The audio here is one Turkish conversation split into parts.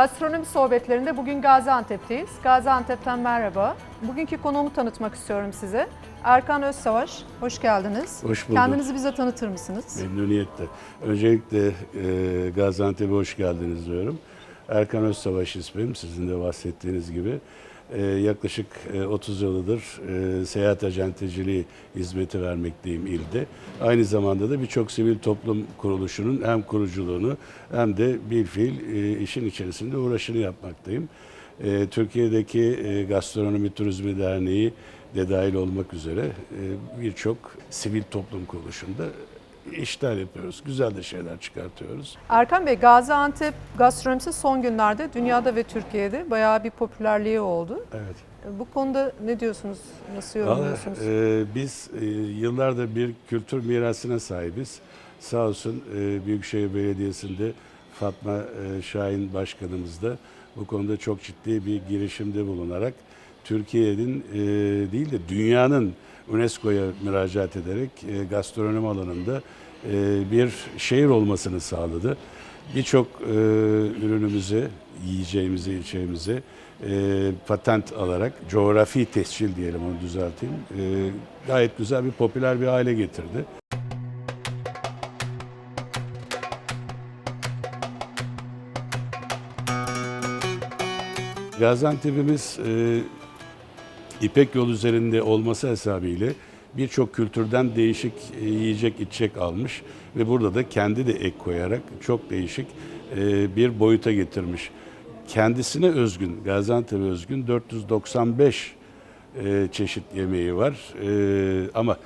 Gastronomi sohbetlerinde bugün Gaziantep'teyiz. Gaziantep'ten merhaba. Bugünkü konuğumu tanıtmak istiyorum size. Erkan Özsavaş, hoş geldiniz. Hoş bulduk. Kendinizi bize tanıtır mısınız? Memnuniyetle. Öncelikle e, Gaziantep'e hoş geldiniz diyorum. Erkan Özsavaş ismim, sizin de bahsettiğiniz gibi. E, yaklaşık e, 30 yıldır e, seyahat acenteciliği hizmeti vermekteyim ilde. Aynı zamanda da birçok sivil toplum kuruluşunun hem kuruculuğunu hem de bir fiil e, işin içerisinde uğraşını yapmaktayım. E, Türkiye'deki e, Gastronomi Turizmi Derneği de dahil olmak üzere e, birçok sivil toplum kuruluşunda işler yapıyoruz. Güzel de şeyler çıkartıyoruz. Erkan Bey, Gaziantep gastronomisi son günlerde dünyada ve Türkiye'de bayağı bir popülerliği oldu. Evet. Bu konuda ne diyorsunuz? Nasıl yorumluyorsunuz? e, biz e, yıllardır bir kültür mirasına sahibiz. Sağ olsun e, Büyükşehir Belediyesi'nde Fatma e, Şahin Başkanımız da bu konuda çok ciddi bir girişimde bulunarak Türkiye'nin e, değil de dünyanın UNESCO'ya müracaat ederek e, gastronomi alanında e, bir şehir olmasını sağladı. Birçok e, ürünümüze, yiyeceğimize, içeceğimize e, patent alarak coğrafi tescil diyelim onu düzelteyim. E, gayet güzel bir popüler bir hale getirdi. Gaziantep'imiz e, İpek yol üzerinde olması hesabıyla birçok kültürden değişik e, yiyecek içecek almış ve burada da kendi de ek koyarak çok değişik e, bir boyuta getirmiş. Kendisine özgün, Gaziantep'e özgün 495 e, çeşit yemeği var ama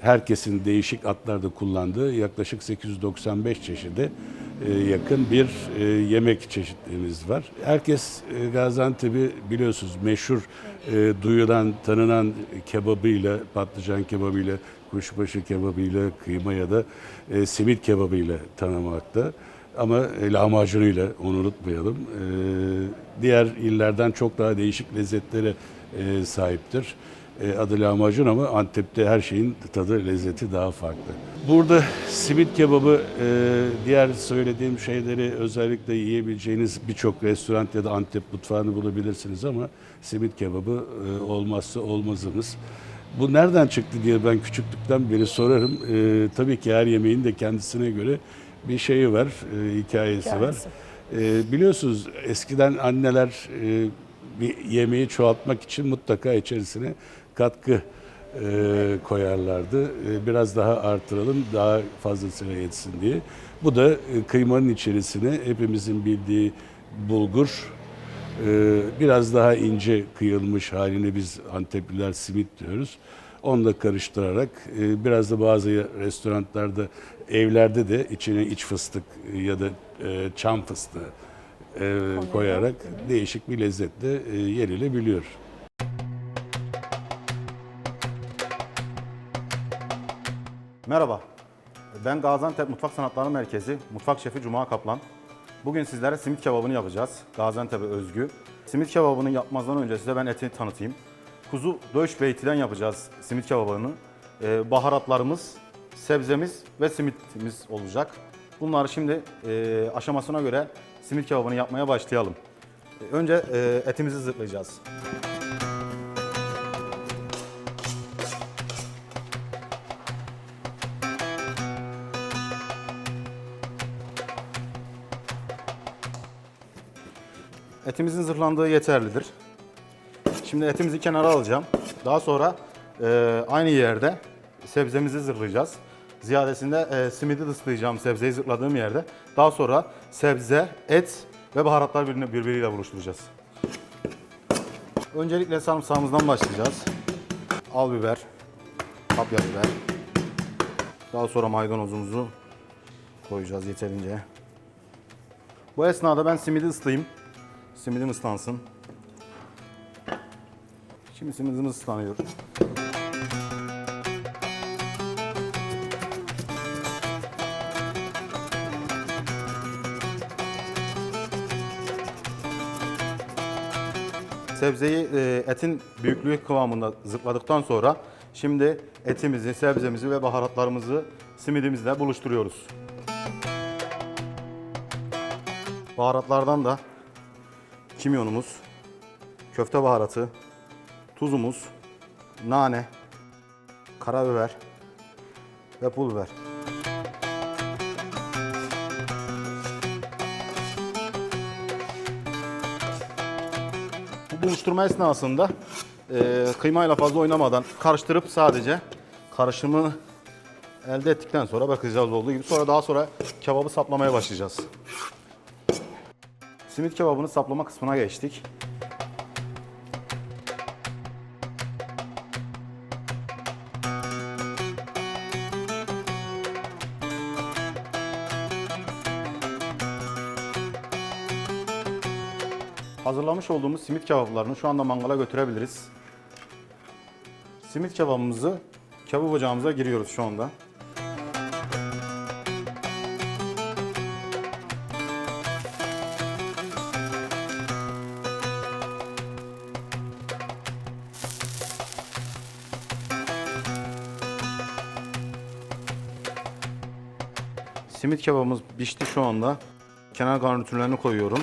herkesin değişik adlarda kullandığı yaklaşık 895 çeşide e, yakın bir e, yemek çeşitliğimiz var. Herkes e, Gaziantep'i biliyorsunuz meşhur e, duyulan, tanınan kebabıyla, patlıcan kebabıyla, kuşbaşı kebabıyla, kıyma ya da e, simit kebabıyla tanımakta. Ama e, lahmacunuyla onu unutmayalım. E, diğer illerden çok daha değişik lezzetlere e, sahiptir. E, adı lahmacun ama Antep'te her şeyin tadı, lezzeti daha farklı. Burada simit kebabı, e, diğer söylediğim şeyleri özellikle yiyebileceğiniz birçok restoran ya da Antep mutfağını bulabilirsiniz ama simit kebabı e, olmazsa olmazımız. Bu nereden çıktı diye ben küçüklükten beri sorarım. Tabii ki her yemeğin de kendisine göre bir şeyi var, hikayesi, var. Hikayesi. E, biliyorsunuz eskiden anneler bir yemeği çoğaltmak için mutlaka içerisine katkı e, koyarlardı. E, biraz daha artıralım, daha fazlasıyla yetsin diye. Bu da e, kıymanın içerisine hepimizin bildiği bulgur, e, biraz daha ince kıyılmış haline biz Antepliler simit diyoruz. Onunla karıştırarak e, biraz da bazı restoranlarda, evlerde de içine iç fıstık ya da e, çam fıstığı e, koyarak değişik bir lezzetle e, yenilebiliyor. Merhaba, ben Gaziantep Mutfak Sanatları Merkezi Mutfak Şefi Cuma Kaplan. Bugün sizlere simit kebabını yapacağız, Gaziantep'e özgü. Simit kebabını yapmazdan önce size ben etini tanıtayım. Kuzu döş beytiden yapacağız simit kebabını. Ee, baharatlarımız, sebzemiz ve simitimiz olacak. Bunları şimdi e, aşamasına göre simit kebabını yapmaya başlayalım. Önce e, etimizi zırhlayacağız. Etimizin zırhlandığı yeterlidir. Şimdi etimizi kenara alacağım. Daha sonra e, aynı yerde sebzemizi zırhlayacağız. Ziyadesinde e, simidi ıslayacağım sebzeyi zırhladığım yerde. Daha sonra sebze, et ve baharatlar birbirine- birbiriyle buluşturacağız. Öncelikle sarımsağımızdan başlayacağız. Al biber, kapya biber. Daha sonra maydanozumuzu koyacağız yeterince. Bu esnada ben simidi ıslayayım. Simidim ıslansın. Şimdi simidimiz ıslanıyor. Sebzeyi e, etin büyüklüğü kıvamında zıpladıktan sonra şimdi etimizi, sebzemizi ve baharatlarımızı simidimizle buluşturuyoruz. Baharatlardan da kimyonumuz, köfte baharatı, tuzumuz, nane, karabiber ve pul biber. Bu buluşturma esnasında e, kıymayla fazla oynamadan karıştırıp sadece karışımı elde ettikten sonra bakacağız olduğu gibi. Sonra daha sonra kebabı saplamaya başlayacağız. Simit kebabını saplama kısmına geçtik. Hazırlamış olduğumuz simit kebaplarını şu anda mangala götürebiliriz. Simit kebabımızı kebap ocağımıza giriyoruz şu anda. Simit kebabımız pişti şu anda. Kenar garnitürlerini koyuyorum.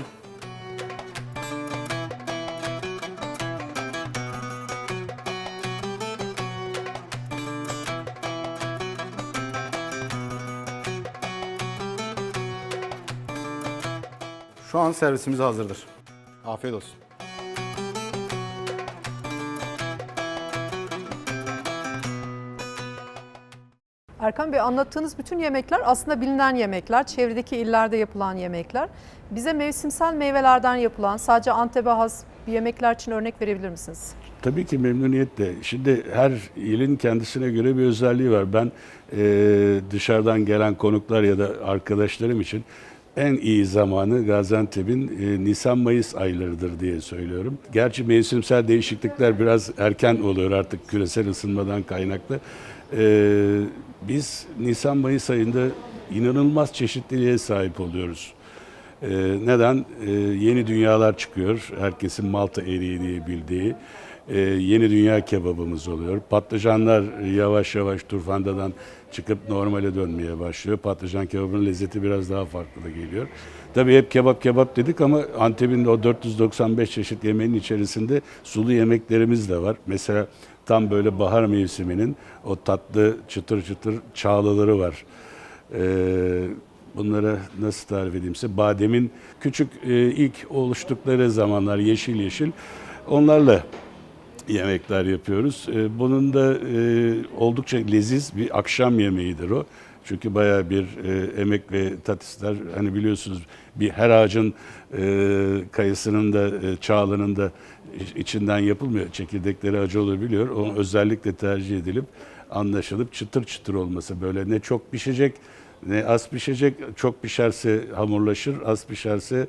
Şu an servisimiz hazırdır. Afiyet olsun. Erkan Bey anlattığınız bütün yemekler aslında bilinen yemekler, çevredeki illerde yapılan yemekler. Bize mevsimsel meyvelerden yapılan, sadece Antep'e has bir yemekler için örnek verebilir misiniz? Tabii ki memnuniyetle. Şimdi her ilin kendisine göre bir özelliği var. Ben e, dışarıdan gelen konuklar ya da arkadaşlarım için en iyi zamanı Gaziantep'in e, Nisan-Mayıs aylarıdır diye söylüyorum. Gerçi mevsimsel değişiklikler biraz erken oluyor artık küresel ısınmadan kaynaklı. E, biz Nisan-Mayıs ayında inanılmaz çeşitliliğe sahip oluyoruz. Ee, neden? Ee, yeni dünyalar çıkıyor. Herkesin Malta eriği diye bildiği. Ee, yeni dünya kebabımız oluyor. Patlıcanlar yavaş yavaş turfandadan çıkıp normale dönmeye başlıyor. Patlıcan kebabının lezzeti biraz daha farklı da geliyor. Tabii hep kebap kebap dedik ama Antep'in o 495 çeşit yemeğin içerisinde sulu yemeklerimiz de var. Mesela tam böyle bahar mevsiminin o tatlı çıtır çıtır çağlaları var. Ee, bunlara nasıl tarif edeyim size? Bademin küçük e, ilk oluştukları zamanlar yeşil yeşil onlarla yemekler yapıyoruz. E, bunun da e, oldukça leziz bir akşam yemeğidir o. Çünkü bayağı bir e, emek ve tat ister. Hani biliyorsunuz bir her ağacın e, kayısının da e, çağlanın da içinden yapılmıyor. Çekirdekleri acı olabiliyor. O özellikle tercih edilip anlaşılıp çıtır çıtır olması. Böyle ne çok pişecek ne az pişecek. Çok pişerse hamurlaşır, az pişerse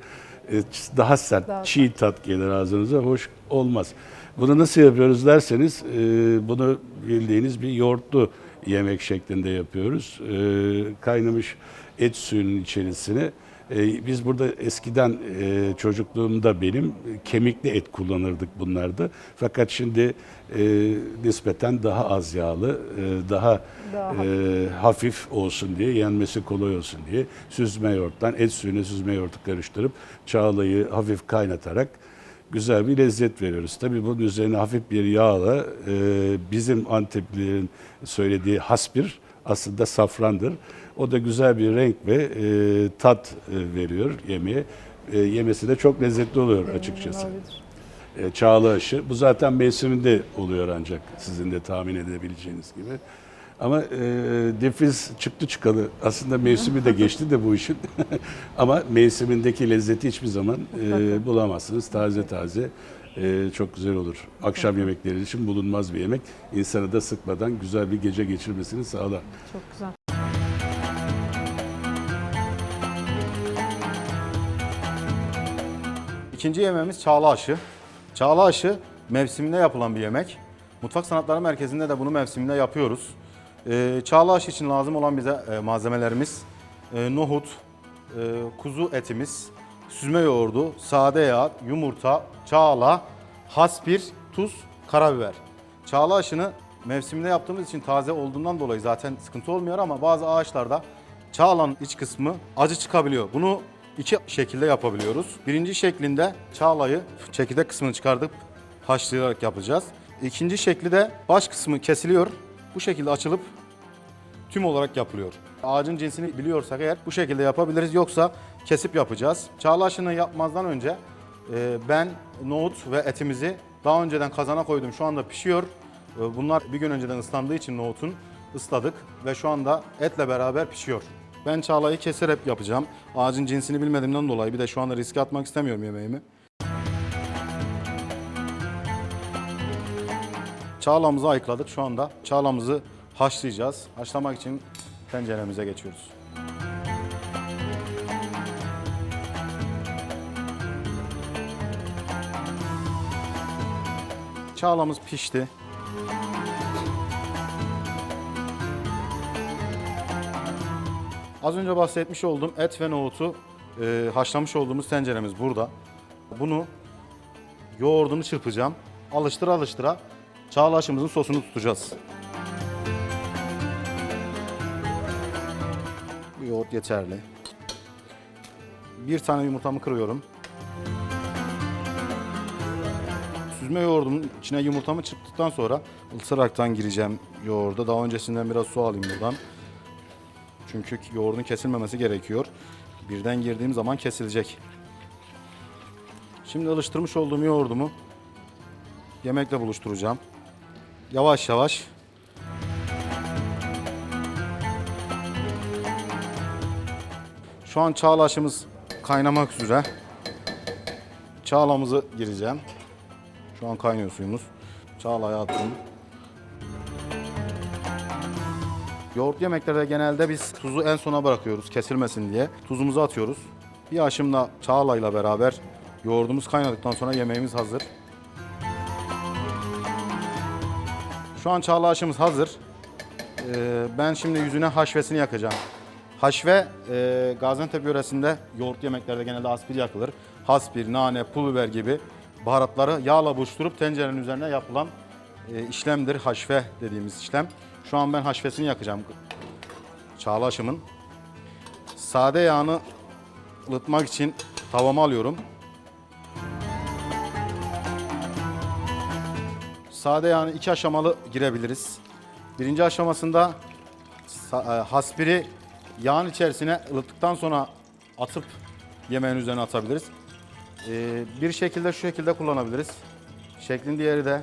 e, daha sert, Daha çiğ tat gelir ağzınıza. Hoş olmaz. Bunu nasıl yapıyoruz derseniz e, bunu bildiğiniz bir yoğurtlu yemek şeklinde yapıyoruz. E, kaynamış et suyunun içerisine e, biz burada eskiden e, çocukluğumda benim kemikli et kullanırdık bunlarda. Fakat şimdi e, nispeten daha az yağlı, e, daha, Daha e, hafif olsun diye, yenmesi kolay olsun diye süzme yoğurttan et suyuna süzme yoğurtu karıştırıp çağlayı hafif kaynatarak güzel bir lezzet veriyoruz. Tabii bunun üzerine hafif bir yağla e, bizim Anteplilerin söylediği hasbir aslında safrandır. O da güzel bir renk ve e, tat e, veriyor yemeğe. E, yemesi de çok lezzetli oluyor açıkçası. E, çağla aşı. Bu zaten mevsiminde oluyor ancak sizin de tahmin edebileceğiniz gibi. Ama e, defiz çıktı çıkalı. Aslında mevsimi de geçti de bu işin. Ama mevsimindeki lezzeti hiçbir zaman e, bulamazsınız. Taze taze e, çok güzel olur. Akşam yemekleri için bulunmaz bir yemek. İnsanı da sıkmadan güzel bir gece geçirmesini sağlar. Çok güzel. İkinci yemeğimiz çağla aşı. Çağla aşı mevsiminde yapılan bir yemek. Mutfak Sanatları Merkezi'nde de bunu mevsiminde yapıyoruz. Ee, çağla aşı için lazım olan bize e, malzemelerimiz e, nohut, e, kuzu etimiz, süzme yoğurdu, sade yağ, yumurta, çağla, haspir, tuz, karabiber. Çağla aşını mevsiminde yaptığımız için taze olduğundan dolayı zaten sıkıntı olmuyor ama bazı ağaçlarda çağlanın iç kısmı acı çıkabiliyor. Bunu iki şekilde yapabiliyoruz. Birinci şeklinde çağlayı çekirdek kısmını çıkardıp haşlayarak yapacağız. İkinci şekli de baş kısmı kesiliyor. Bu şekilde açılıp tüm olarak yapılıyor. Ağacın cinsini biliyorsak eğer bu şekilde yapabiliriz. Yoksa kesip yapacağız. Çağla aşını yapmazdan önce e, ben nohut ve etimizi daha önceden kazana koydum. Şu anda pişiyor. E, bunlar bir gün önceden ıslandığı için nohutun ısladık ve şu anda etle beraber pişiyor. Ben çağlayı keserek yapacağım. Ağacın cinsini bilmediğimden dolayı bir de şu anda riske atmak istemiyorum yemeğimi. Çağlamızı ayıkladık şu anda. Çağlamızı haşlayacağız. Haşlamak için tenceremize geçiyoruz. Çağlamız pişti. Az önce bahsetmiş olduğum et ve nohutu e, haşlamış olduğumuz tenceremiz burada. Bunu yoğurdunu çırpacağım. Alıştıra alıştıra çağlaşımızın sosunu tutacağız. Yoğurt yeterli. Bir tane yumurtamı kırıyorum. Süzme yoğurdumun içine yumurtamı çırptıktan sonra ısıraraktan gireceğim yoğurda. Daha öncesinden biraz su alayım buradan. Çünkü yoğurdun kesilmemesi gerekiyor. Birden girdiğim zaman kesilecek. Şimdi alıştırmış olduğum yoğurdumu yemekle buluşturacağım. Yavaş yavaş Şu an çağlaşımız kaynamak üzere. Çağlamızı gireceğim. Şu an kaynıyor suyumuz. Çağlaya attım. Yoğurt yemeklerde genelde biz tuzu en sona bırakıyoruz kesilmesin diye. Tuzumuzu atıyoruz. Bir aşımla çağlayla beraber yoğurdumuz kaynadıktan sonra yemeğimiz hazır. Şu an çağla aşımız hazır. Ee, ben şimdi yüzüne haşvesini yakacağım. Haşve e, Gaziantep yöresinde yoğurt yemeklerde genelde aspir yakılır. Haspir, nane, pul biber gibi baharatları yağla buluşturup tencerenin üzerine yapılan e, işlemdir. Haşve dediğimiz işlem. Şu an ben haşvesini yakacağım. Çağla aşımın. Sade yağını ılıtmak için tavama alıyorum. Sade yağını iki aşamalı girebiliriz. Birinci aşamasında e, haspiri yağın içerisine ılıttıktan sonra atıp yemeğin üzerine atabiliriz. Ee, bir şekilde şu şekilde kullanabiliriz. Şeklin diğeri de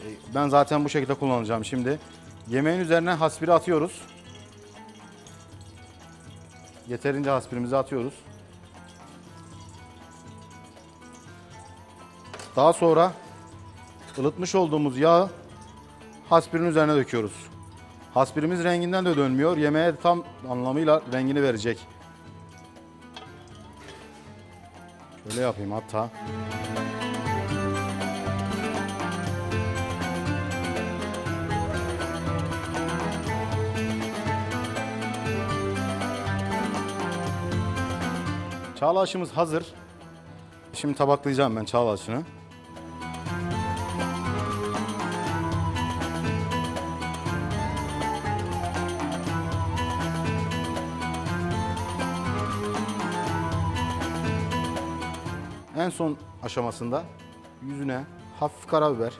e, ben zaten bu şekilde kullanacağım şimdi. Yemeğin üzerine haspiri atıyoruz. Yeterince haspirimizi atıyoruz. Daha sonra ılıtmış olduğumuz yağı haspirin üzerine döküyoruz. Haspirimiz renginden de dönmüyor. Yemeğe tam anlamıyla rengini verecek. Şöyle yapayım hatta. Çağla aşımız hazır. Şimdi tabaklayacağım ben çağla aşını. En son aşamasında yüzüne hafif karabiber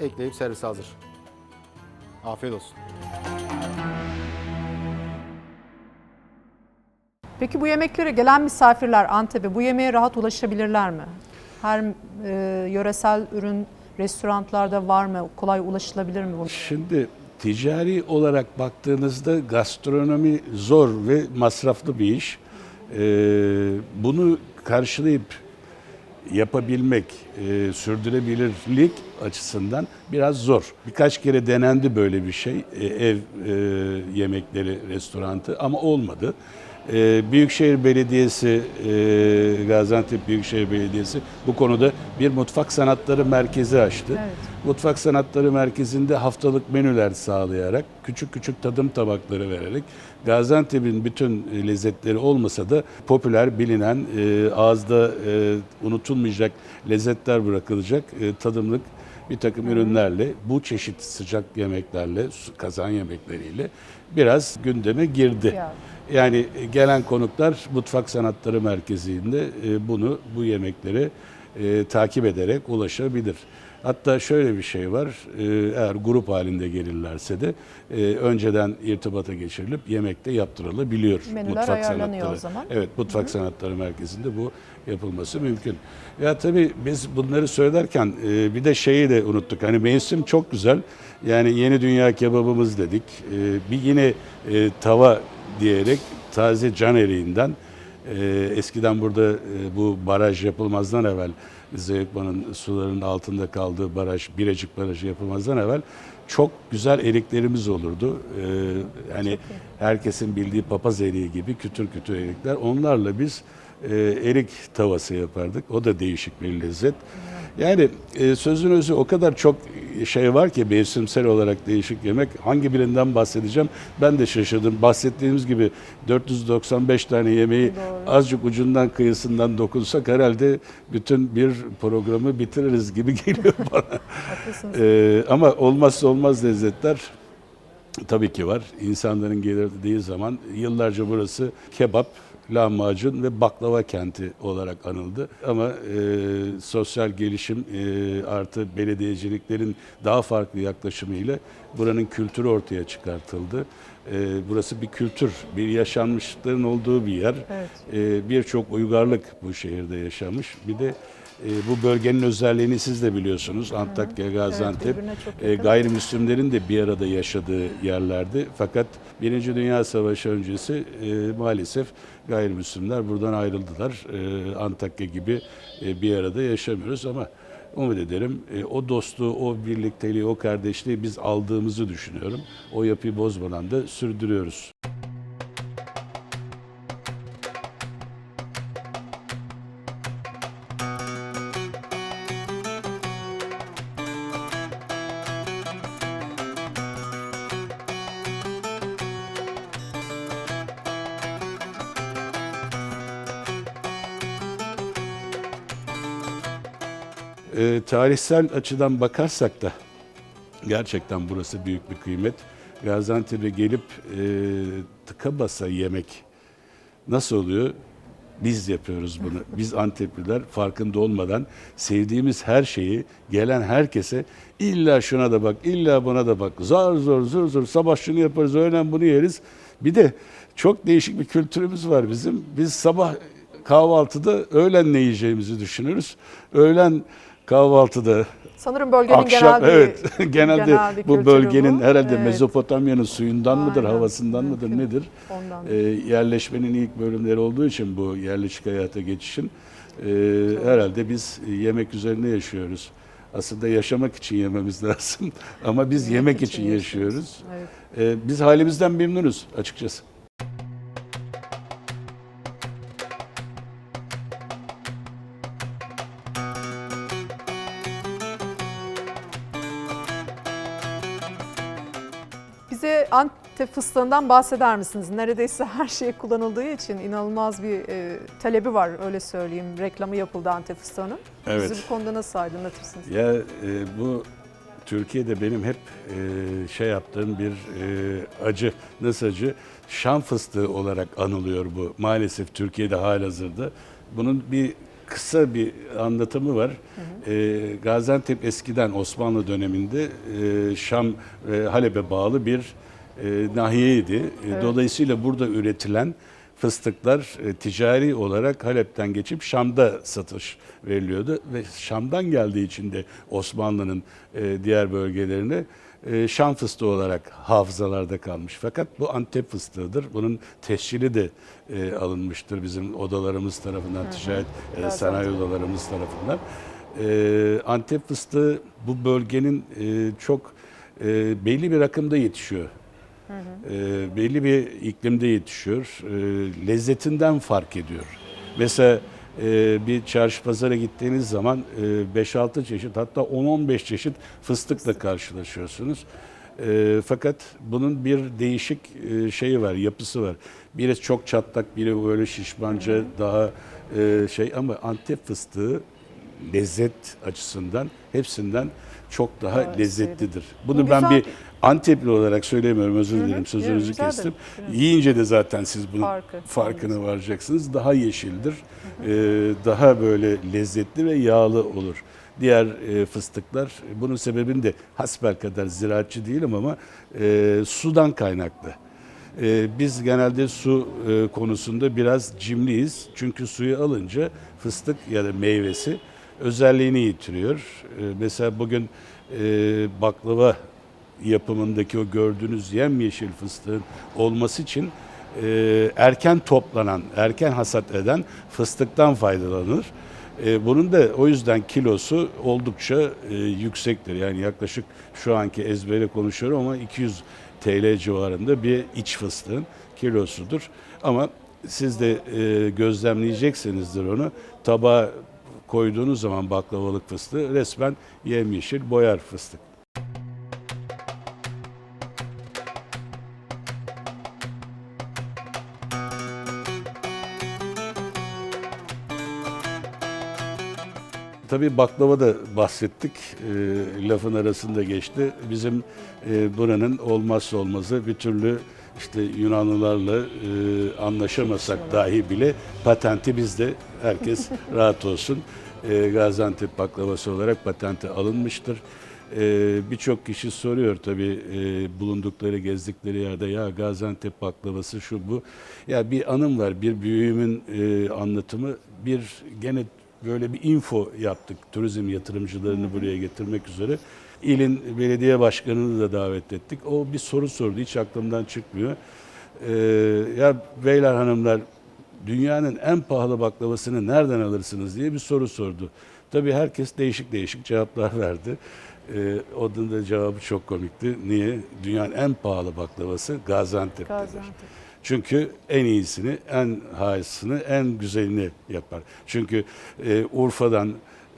ekleyip servise hazır. Afiyet olsun. Peki bu yemeklere gelen misafirler Antep'e bu yemeğe rahat ulaşabilirler mi? Her e, yöresel ürün restoranlarda var mı? Kolay ulaşılabilir mi bu? Şimdi ticari olarak baktığınızda gastronomi zor ve masraflı bir iş. Ee, bunu karşılayıp yapabilmek, e, sürdürebilirlik açısından biraz zor. Birkaç kere denendi böyle bir şey, e, ev e, yemekleri restorantı ama olmadı. E, Büyükşehir Belediyesi, e, Gaziantep Büyükşehir Belediyesi bu konuda bir mutfak sanatları merkezi açtı. Evet. Mutfak Sanatları Merkezi'nde haftalık menüler sağlayarak, küçük küçük tadım tabakları vererek Gaziantep'in bütün lezzetleri olmasa da popüler, bilinen, e, ağızda e, unutulmayacak lezzetler bırakılacak e, tadımlık bir takım ürünlerle, bu çeşit sıcak yemeklerle, kazan yemekleriyle biraz gündeme girdi. Ya. Yani gelen konuklar Mutfak Sanatları Merkezi'nde e, bunu, bu yemekleri e, takip ederek ulaşabilir. Hatta şöyle bir şey var, e, eğer grup halinde gelirlerse de e, önceden irtibata geçirilip yemekte yaptırılabiliyor. Menüler ayarlanıyor o zaman. Evet, Mutfak Sanatları Merkezi'nde bu yapılması mümkün. Ya tabii biz bunları söylerken e, bir de şeyi de unuttuk. Hani mevsim çok güzel. Yani yeni dünya kebabımız dedik. E, bir yine e, tava diyerek taze can eriğinden e, eskiden burada e, bu baraj yapılmazdan evvel Zeyukman'ın sularının altında kaldığı baraj, Birecik Barajı yapılmazdan evvel çok güzel eriklerimiz olurdu. E, yani herkesin bildiği papaz eriği gibi kütür kütür erikler. Onlarla biz e, erik tavası yapardık. O da değişik bir lezzet. Yani e, sözün özü o kadar çok şey var ki mevsimsel olarak değişik yemek. Hangi birinden bahsedeceğim? Ben de şaşırdım. Bahsettiğimiz gibi 495 tane yemeği azıcık ucundan kıyısından dokunsak herhalde bütün bir programı bitiririz gibi geliyor bana. Haklısınız. E, ama olmazsa olmaz lezzetler Tabii ki var. İnsanların gelirdiği zaman yıllarca burası kebap, lahmacun ve baklava kenti olarak anıldı. Ama e, sosyal gelişim e, artı belediyeciliklerin daha farklı yaklaşımıyla buranın kültürü ortaya çıkartıldı. E, burası bir kültür, bir yaşanmışlıkların olduğu bir yer. Evet. E, Birçok uygarlık bu şehirde yaşamış. Bir de e, bu bölgenin özelliğini siz de biliyorsunuz. Antakya, Gaziantep e, gayrimüslimlerin de bir arada yaşadığı yerlerdi. Fakat Birinci Dünya Savaşı öncesi e, maalesef gayrimüslimler buradan ayrıldılar. E, Antakya gibi e, bir arada yaşamıyoruz ama umut ederim e, o dostluğu, o birlikteliği, o kardeşliği biz aldığımızı düşünüyorum. O yapıyı bozmadan da sürdürüyoruz. E, tarihsel açıdan bakarsak da gerçekten burası büyük bir kıymet. Gaziantep'e gelip e, tıka basa yemek nasıl oluyor? Biz yapıyoruz bunu. Biz Antepliler farkında olmadan sevdiğimiz her şeyi gelen herkese illa şuna da bak, illa buna da bak. Zar zor zor zor sabah şunu yaparız, öğlen bunu yeriz. Bir de çok değişik bir kültürümüz var bizim. Biz sabah kahvaltıda öğlen ne yiyeceğimizi düşünürüz. Öğlen kahvaltıda Sanırım bölgenin akşam genel bir evet genelde genel bir bu bölgenin bu. herhalde Evet. Mezopotamya'nın suyundan mıdır, Aynen, havasından mıdır, mümkün. nedir? Ondan. Ee, yerleşmenin ilk bölümleri olduğu için bu yerleşik hayata geçişin e, herhalde biz yemek üzerine yaşıyoruz. Aslında yaşamak için yememiz lazım ama biz yemek, için, yaşıyoruz. Evet. Ee, biz halimizden memnunuz açıkçası. Antep fıstığından bahseder misiniz? Neredeyse her şey kullanıldığı için inanılmaz bir e, talebi var öyle söyleyeyim. Reklamı yapıldı Antep fıstığının. Evet. Bizi bu konuda nasıl aydınlatırsınız? Ya e, bu Türkiye'de benim hep e, şey yaptığım bir e, acı, nasıl acı? Şam fıstığı olarak anılıyor bu. Maalesef Türkiye'de halihazırda. Bunun bir kısa bir anlatımı var. E, Gaziantep eskiden Osmanlı döneminde e, Şam e, Halep'e bağlı bir e, nahiyeydi. E, Dolayısıyla burada üretilen fıstıklar e, ticari olarak Halep'ten geçip Şam'da satış veriliyordu ve Şam'dan geldiği için de Osmanlı'nın e, diğer bölgelerine e, Şam fıstığı olarak hafızalarda kalmış. Fakat bu Antep fıstığıdır. Bunun tescili de e, alınmıştır bizim odalarımız tarafından, ticaret e, sanayi odalarımız tarafından. E, Antep fıstığı bu bölgenin e, çok e, belli bir rakımda yetişiyor. E, belli bir iklimde yetişiyor. E, lezzetinden fark ediyor. Mesela e, bir çarşı pazara gittiğiniz zaman e, 5-6 çeşit hatta 10-15 çeşit fıstıkla karşılaşıyorsunuz. E, fakat bunun bir değişik e, şeyi var, yapısı var. Biri çok çatlak, biri böyle şişmanca, daha e, şey ama Antep fıstığı lezzet açısından hepsinden çok daha Evet, lezzetlidir. Bu Bunu ben güzel- bir Antepli olarak söylemiyorum özür dilerim Yok, sözünüzü rica kestim. ederim. Yiyince de zaten siz bunun Farkı, farkına varacaksınız. Daha yeşildir, e, daha böyle lezzetli ve yağlı olur. Diğer e, fıstıklar bunun sebebini de hasbelkader ziraatçı değilim ama e, sudan kaynaklı. E, biz genelde su e, konusunda biraz cimriyiz. Çünkü suyu alınca fıstık ya da meyvesi özelliğini yitiriyor. E, mesela bugün e, baklava yapımındaki o gördüğünüz yemyeşil fıstığın olması için e, erken toplanan, erken hasat eden fıstıktan faydalanır. E, bunun da o yüzden kilosu oldukça e, yüksektir. Yani yaklaşık şu anki ezbere konuşuyorum ama 200 TL civarında bir iç fıstığın kilosudur. Ama siz de e, gözlemleyeceksinizdir onu. Tabağa koyduğunuz zaman baklavalık fıstığı resmen yemyeşil boyar fıstık. Tabii baklava da bahsettik. E, lafın arasında geçti. Bizim e, buranın olmazsa olmazı bir türlü işte Yunanlılarla e, anlaşamasak dahi bile patenti bizde. Herkes rahat olsun. E, Gaziantep baklavası olarak patenti alınmıştır. E, Birçok kişi soruyor tabii e, bulundukları, gezdikleri yerde ya Gaziantep baklavası şu bu. Ya bir anım var, bir büyüğümün e, anlatımı. Bir gene böyle bir info yaptık turizm yatırımcılarını buraya getirmek üzere. İlin belediye başkanını da davet ettik. O bir soru sordu hiç aklımdan çıkmıyor. Ee, ya beyler hanımlar dünyanın en pahalı baklavasını nereden alırsınız diye bir soru sordu. Tabii herkes değişik değişik cevaplar verdi. Ee, onun da cevabı çok komikti. Niye? Dünyanın en pahalı baklavası Gaziantep'tedir. Gaziantep. Çünkü en iyisini, en hayırlısını, en güzelini yapar. Çünkü e, Urfa'dan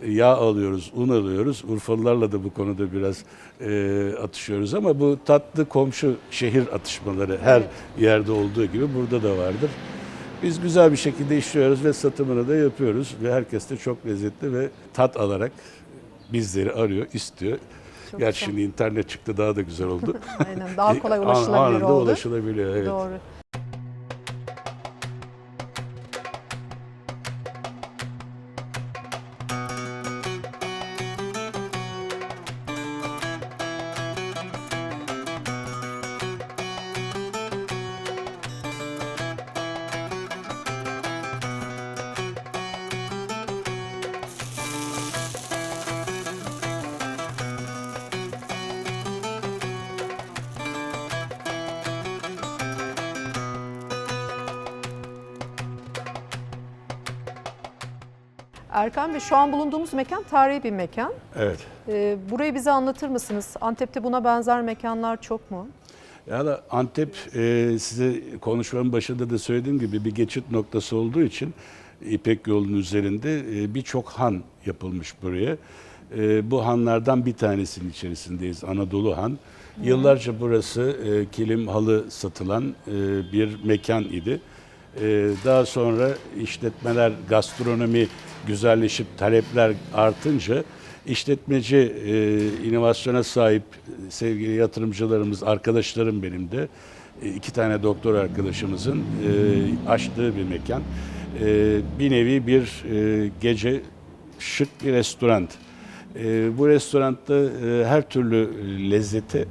yağ alıyoruz, un alıyoruz. Urfalılarla da bu konuda biraz e, atışıyoruz ama bu tatlı komşu şehir atışmaları her yerde olduğu gibi burada da vardır. Biz güzel bir şekilde işliyoruz ve satımını da yapıyoruz ve herkes de çok lezzetli ve tat alarak bizleri arıyor, istiyor. Çok Gerçi güzel. şimdi internet çıktı daha da güzel oldu. Aynen daha kolay An- ulaşılabilir anında oldu. ulaşılabiliyor evet. Doğru. Erkan Bey şu an bulunduğumuz mekan tarihi bir mekan. Evet. Ee, burayı bize anlatır mısınız? Antep'te buna benzer mekanlar çok mu? Yani Antep e, size konuşmanın başında da söylediğim gibi bir geçit noktası olduğu için İpek yolunun üzerinde e, birçok han yapılmış buraya. E, bu hanlardan bir tanesinin içerisindeyiz. Anadolu Han. Yıllarca burası e, kilim halı satılan e, bir mekan idi. E, daha sonra işletmeler, gastronomi güzelleşip talepler artınca işletmeci, e, inovasyona sahip sevgili yatırımcılarımız, arkadaşlarım benim de e, iki tane doktor arkadaşımızın e, açtığı bir mekan. E, bir nevi bir e, gece şık bir restoran. E, bu restoranda e, her türlü lezzete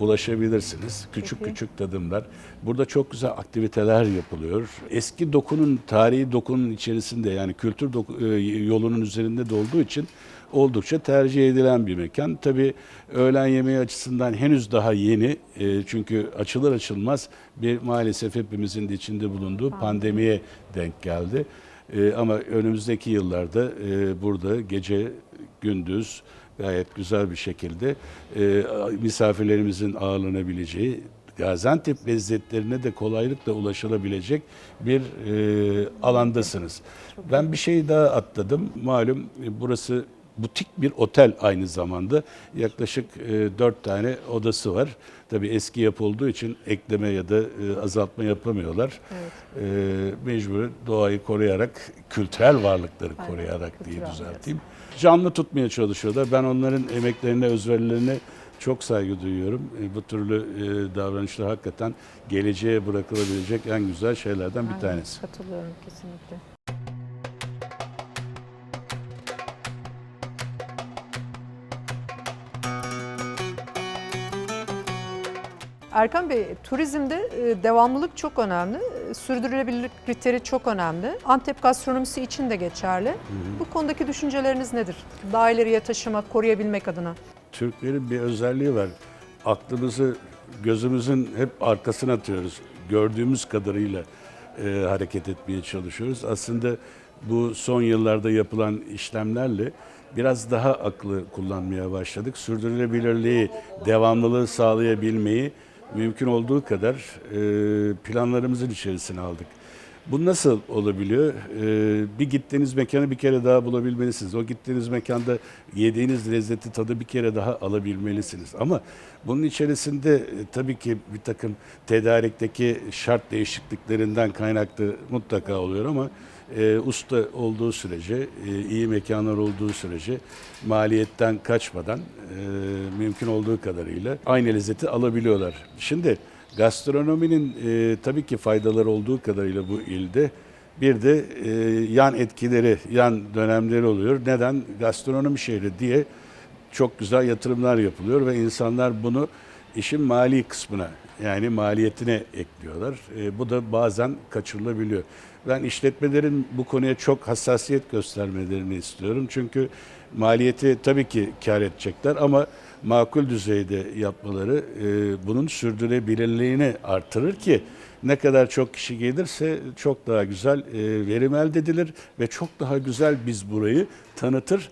ulaşabilirsiniz. Küçük Peki. küçük tadımlar. Burada çok güzel aktiviteler yapılıyor. Eski dokunun, tarihi dokunun içerisinde yani kültür e, yolunun üzerinde de olduğu için oldukça tercih edilen bir mekan. Tabii öğlen yemeği açısından henüz daha yeni. E, çünkü açılır açılmaz bir maalesef hepimizin de içinde bulunduğu pandemiye denk geldi. E, ama önümüzdeki yıllarda e, burada gece gündüz gayet güzel bir şekilde e, misafirlerimizin ağırlanabileceği Gaziantep lezzetlerine de kolaylıkla ulaşılabilecek bir e, alandasınız. Ben bir şey daha atladım. Malum e, burası butik bir otel aynı zamanda. Yaklaşık e, dört tane odası var. Tabii eski yapı olduğu için ekleme ya da e, azaltma yapamıyorlar. Evet. E, mecbur doğayı koruyarak, kültürel varlıkları Aynen, koruyarak diye kültürel, düzelteyim. Canlı tutmaya çalışıyorlar. Ben onların emeklerine, özverilerine çok saygı duyuyorum. E, Bu türlü e, davranışlar hakikaten geleceğe bırakılabilecek en güzel şeylerden bir Aynen, tanesi. Katılıyorum kesinlikle. Erkan Bey, turizmde e, devamlılık çok önemli, e, sürdürülebilirlik kriteri çok önemli. Antep gastronomisi için de geçerli. Bu konudaki düşünceleriniz nedir? Daha ileriye taşımak, koruyabilmek adına. Türklerin bir özelliği var. Aklımızı gözümüzün hep arkasına atıyoruz. Gördüğümüz kadarıyla e, hareket etmeye çalışıyoruz. Aslında bu son yıllarda yapılan işlemlerle biraz daha aklı kullanmaya başladık. Sürdürülebilirliği, devamlılığı sağlayabilmeyi mümkün olduğu kadar e, planlarımızın içerisine aldık. Bu nasıl olabiliyor? Ee, bir gittiğiniz mekanı bir kere daha bulabilmelisiniz. O gittiğiniz mekanda yediğiniz lezzeti tadı bir kere daha alabilmelisiniz. Ama bunun içerisinde e, tabii ki bir takım tedarikteki şart değişikliklerinden kaynaklı mutlaka oluyor ama e, usta olduğu sürece, e, iyi mekanlar olduğu sürece maliyetten kaçmadan e, mümkün olduğu kadarıyla aynı lezzeti alabiliyorlar. Şimdi Gastronominin e, tabii ki faydaları olduğu kadarıyla bu ilde bir de e, yan etkileri, yan dönemleri oluyor. Neden? Gastronomi şehri diye çok güzel yatırımlar yapılıyor ve insanlar bunu işin mali kısmına yani maliyetine ekliyorlar. E, bu da bazen kaçırılabiliyor. Ben işletmelerin bu konuya çok hassasiyet göstermelerini istiyorum. Çünkü maliyeti tabii ki kar edecekler ama makul düzeyde yapmaları e, bunun sürdürülebilirliğini artırır ki ne kadar çok kişi gelirse çok daha güzel e, verim elde edilir ve çok daha güzel biz burayı tanıtır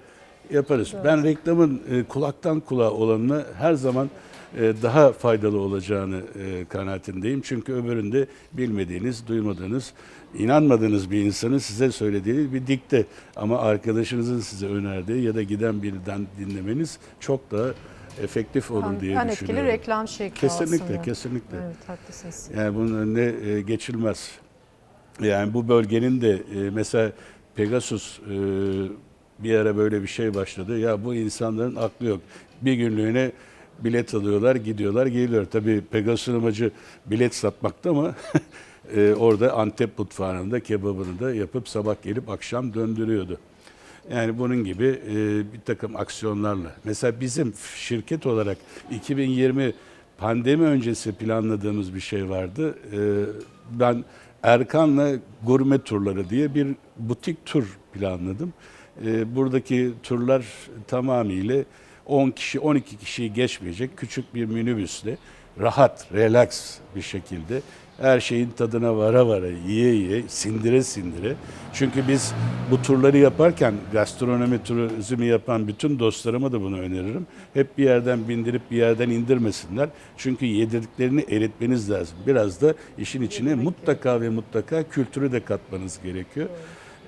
yaparız. Ben reklamın e, kulaktan kulağa olanını her zaman daha faydalı olacağını e, kanaatindeyim. Çünkü öbüründe bilmediğiniz, duymadığınız, inanmadığınız bir insanın size söylediği bir dikte. Ama arkadaşınızın size önerdiği ya da giden birinden dinlemeniz çok daha efektif olur diye en düşünüyorum. etkili reklam şekli Kesinlikle, aslında. kesinlikle. Evet, haklısınız. Yani bunun önüne e, geçilmez. Yani bu bölgenin de e, mesela Pegasus e, bir ara böyle bir şey başladı. Ya bu insanların aklı yok. Bir günlüğüne bilet alıyorlar, gidiyorlar, geliyorlar. Tabii Pegasus'un amacı bilet satmakta ama e, orada Antep mutfağında kebabını da yapıp sabah gelip akşam döndürüyordu. Yani bunun gibi e, bir takım aksiyonlarla. Mesela bizim şirket olarak 2020 pandemi öncesi planladığımız bir şey vardı. E, ben Erkan'la gurme turları diye bir butik tur planladım. E, buradaki turlar tamamıyla 10 kişi 12 kişiyi geçmeyecek küçük bir minibüsle rahat, relax bir şekilde her şeyin tadına vara vara, yiye yiye, sindire sindire. Çünkü biz bu turları yaparken gastronomi turizmi yapan bütün dostlarıma da bunu öneririm. Hep bir yerden bindirip bir yerden indirmesinler. Çünkü yedirdiklerini eritmeniz lazım. Biraz da işin içine mutlaka ve mutlaka kültürü de katmanız gerekiyor.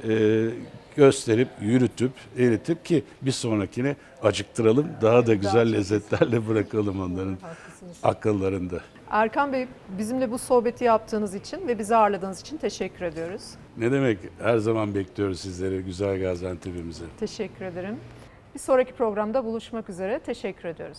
Ee, gösterip, yürütüp, eritip ki bir sonrakine acıktıralım. Daha da güzel lezzetlerle bırakalım onların akıllarında. Erkan Bey, bizimle bu sohbeti yaptığınız için ve bizi ağırladığınız için teşekkür ediyoruz. Ne demek? Her zaman bekliyoruz sizleri güzel Gaziantep'imize. Teşekkür ederim. Bir sonraki programda buluşmak üzere. Teşekkür ediyoruz.